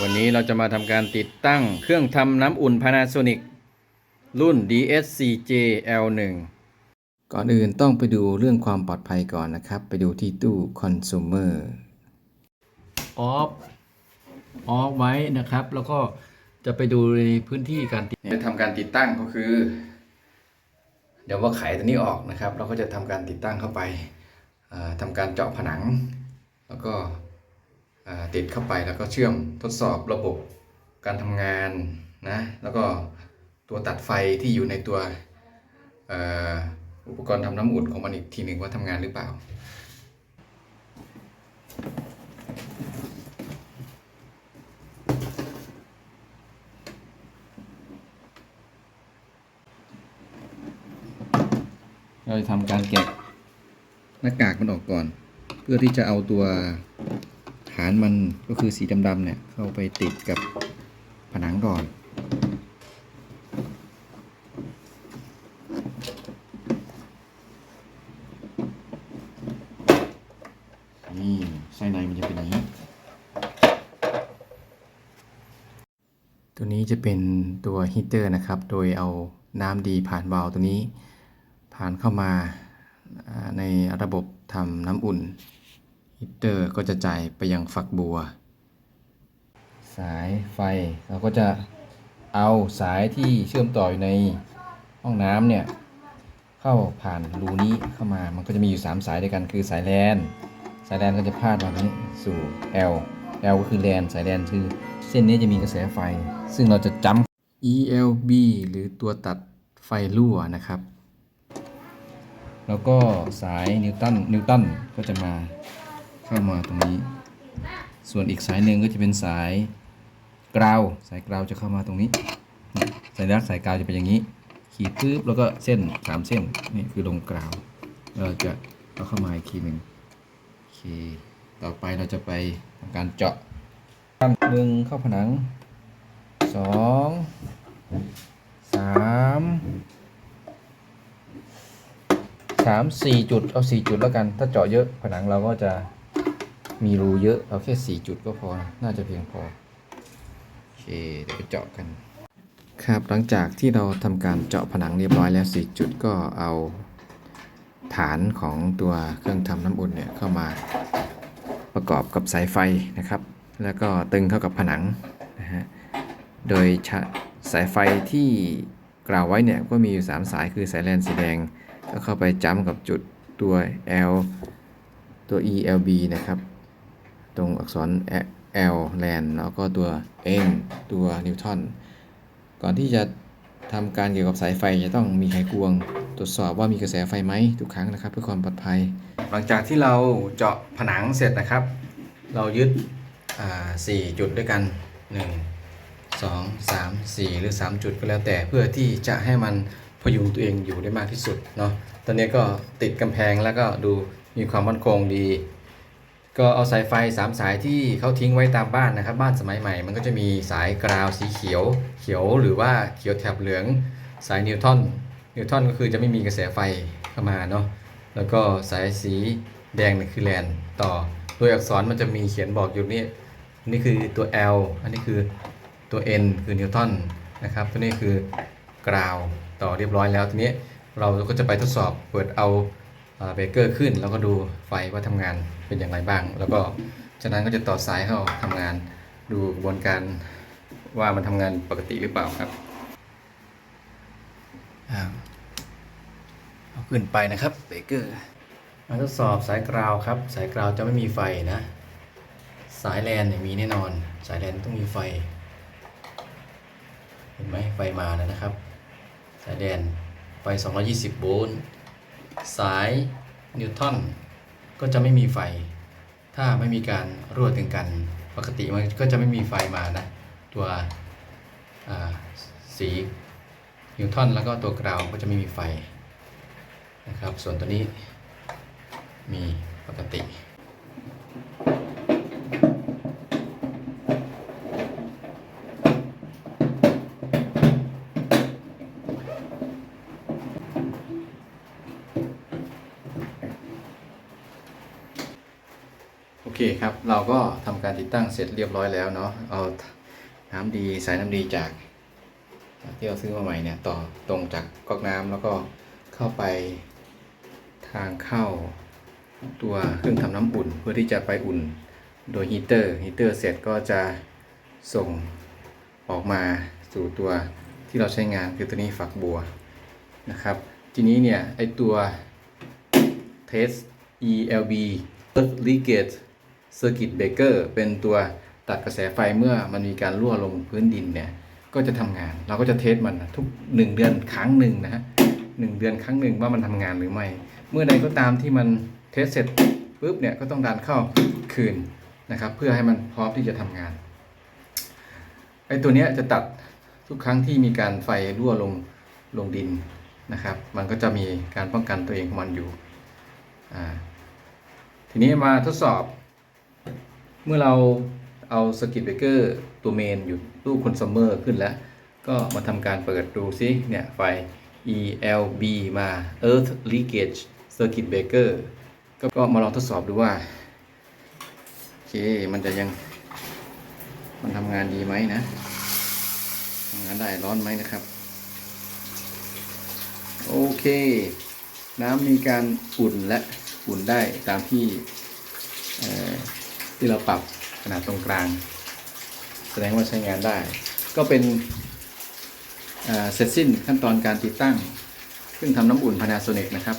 วันนี้เราจะมาทำการติดตั้งเครื่องทำน้ำอุ่น Panasonic รุ่น DSCJ L1 ก่อนอื่นต้องไปดูเรื่องความปลอดภัยก่อนนะครับ ไปดูที่ตู้ consumer ออฟออฟไว้นะครับ แล้วก็จะไปดูในพื้นที่การติดจะทำการติดตั้งก็คือ เดี๋ยวว่าไขตัวนี้ออกนะครับ เราก็จะทำการติดตั้งเข้าไปทำการเจาะผนัง แล้วก็ ติดเข้าไปแล้วก็เชื่อมทดสอบระบบการทำงานนะแล้วก็ตัวตัดไฟที่อยู่ในตัวอุปกรณ์ทำน้ำอุ่นของมันอีกทีหนึ่งว่าทำงานหรือเปล่า เราจะทำการแกะหน้ากากมันออกก่อน เพื่อที่จะเอาตัวานมันก็คือสีดำๆเนี่ยเข้าไปติดกับผนังก่อนนี่ไส้ในมันจะเป็นอย่างนี้ ตัวนี้จะเป็นตัวฮีเตอร์นะครับ โดยเอาน้ำดีผ่านวาล์วตัวนี้ ผ่านเข้ามาอ่าในระบบทำน้ำอุ่น ฮีเตอร์ก็จะจ่ายไปยังฝักบัว สายไฟเราก็จะเอาสายที่เชื่อมต่ออยู่ในห้องน้ำเนี่ย เข้าผ่านรูนี้เข้ามามันก็จะมีอยู่ 3 สายด้วยกันคือสายแลนสายแลนก็จะพาดมาตรงนี้สู่ L L ก็คือแลนสายแลนคือเส้นนี้จะมีกระแสไฟ ซึ่งเราจะจำ ELB หรือตัวตัดไฟรั่วนะครับ แล้วก็สายนิวตันนิวตันก็จะมา เข้ามาตรงนี้ ส่วนอีกสายหนึ่งก็จะเป็นสายกราว สายกราวจะเข้ามาตรงนี้สัญลักษณ์สายกราวจะเป็นอย่างนี้ ขีดปึ๊บแล้วก็เส้นสามเส้นนี่คือลงกราวเราจะเอาเข้ามาอีกทีหนึ่งโอเค ต่อไปเราจะไปทำการเจาะหนึ่งเข้าผนังสองสามสามสี่จุดเอาสี่จุดแล้วกัน ถ้าเจาะเยอะผนังเราก็จะ มีรูเยอะ เอาแค่สี่จุดก็พอ น่าจะเพียงพอ โอเค เดี๋ยวไปเจาะกัน ครับ หลังจากที่เราทำการเจาะผนังเรียบร้อยแล้ว4จุดก็เอาฐานของตัวเครื่องทำน้ำอุ่นเนี่ยเข้ามาประกอบกับสายไฟนะครับ แล้วก็ตึงเข้ากับผนังนะฮะ โดยสายไฟที่กล่าวไว้เนี่ยก็มีอยู่ 3 สายคือสายแลนสีแดง ก็เข้าไปจ้ำกับจุดตัว L ตัว ELB นะครับ ตรงอักษร L แลนแล้วก็ตัว N ตัวนิวตันก่อนที่จะทำการเกี่ยวกับสายไฟจะต้องมีไขควง ตรวจสอบว่ามีกระแสไฟไหมทุกครั้งนะครับ เพื่อความปลอดภัย หลังจากที่เราเจาะผนังเสร็จนะครับ เรายึดสี่จุดด้วยกัน 1 2 3 4 หรือ 3 จุดก็แล้วแต่เพื่อที่จะให้มันพยุงตัวเองอยู่ได้มากที่สุดเนาะตอนนี้ก็ติดกำแพงแล้วก็ดูมีความมั่นคงดี ก็เอาสายไฟ 3 สายที่เขาทิ้งไว้ตามบ้านนะครับ บ้านสมัยใหม่ มันก็จะมีสายกราวสีเขียว เขียวหรือว่าเขียวแถบเหลืองสายนิวตันนิวตันก็คือจะไม่มีกระแสไฟเข้ามาเนาะแล้วก็สายสีแดงนี่คือแลนต่อโดยอักษรมันจะมีเขียนบอกอยู่นี่นี่คือตัว L อันนี้คือตัว N คือนิวตันนะครับตัวนี้คือกราวต่อเรียบร้อยแล้วทีนี้เราก็จะไปทดสอบเปิดเอา เบรกเกอร์ขึ้น แล้วก็ดูไฟว่าทำงานเป็นอย่างไรบ้าง แล้วก็จากนั้นก็จะต่อสายเข้าทำงาน ดูกระบวนการว่ามันทำงานปกติหรือเปล่าครับอ่าเอาขึ้นไปนะครับเบรกเกอร์มาทดสอบสายกราวครับ สายกราวจะไม่มีไฟนะ สายแลนเนี่ยมีแน่นอน สายแลนต้องมีไฟ เห็นไหมไฟมาแล้วนะครับ สายแดนไฟ 220 โวลต์ สายนิวตันก็จะไม่มีไฟ ถ้าไม่มีการรั่วถึงกัน ปกติมันก็จะไม่มีไฟมานะ ตัวสีนิวตันแล้วก็ตัวกราวก็จะไม่มีไฟนะครับ ส่วนตัวนี้มีปกติ คครับ เราก็ทำการติดตั้งเสร็จเรียบร้อยแล้วเนาะเอาน้ำดีสายน้ำดีจากที่เราซื้อมาใหม่เนี่ยต่อตรงจากก๊อกน้ำแล้วก็เข้าไปทางเข้าตัวเครื่องทำน้ำอุ่น เพื่อที่จะไปอุ่นโดยฮีเตอร์ฮีเตอร์เสร็จก็จะส่งออกมาสู่ตัวที่เราใช้งานคือตัวนี้ฝักบัวนะครับ ทีนี้เนี่ยไอตัว test ELB Earth Leakage Circuit Breaker เป็นตัวตัดกระแสไฟเมื่อมันมีการรั่วลงพื้นดินเนี่ยก็จะทำงาน เราก็จะเทสมันทุก 1 เดือนครั้งหนึ่งนะฮะหนึ่งเดือนครั้งหนึ่งว่ามันทำงานหรือไม่ เมื่อใดก็ตามที่มันเทสเสร็จปุ๊บเนี่ยก็ต้องดันเข้าคืนนะครับ เพื่อให้มันพร้อมที่จะทำงานไอ้ตัวเนี้ยจะตัดทุกครั้งที่มีการไฟรั่วลงลงดินนะครับ มันก็จะมีการป้องกันตัวเองของมันอยู่ทีนี้มาทดสอบ เมื่อเราเอาสกิ t เบเกอร์ตัวเมนอยู่ตู้คอน sumer ขึ้นแล้ว ก็มาทำการเปิดดูซิเนี่ยไฟ ELB มา Earth Leakage Circuit Breaker ก็ก็มาลองทดสอบดูว่า โอเค มันจะยัง มันทำงานดีไหมนะทำงานได้ร้อนไหมนะครับ โอเค น้ำมีการอุ่นและอุ่นได้ตามที่ ที่เราปรับขนาดตรงกลาง แสดงว่าใช้งานได้ ก็เป็นเสร็จสิ้นขั้นตอนการติดตั้งเครื่องทำน้ำอุ่น Panasonic นะครับ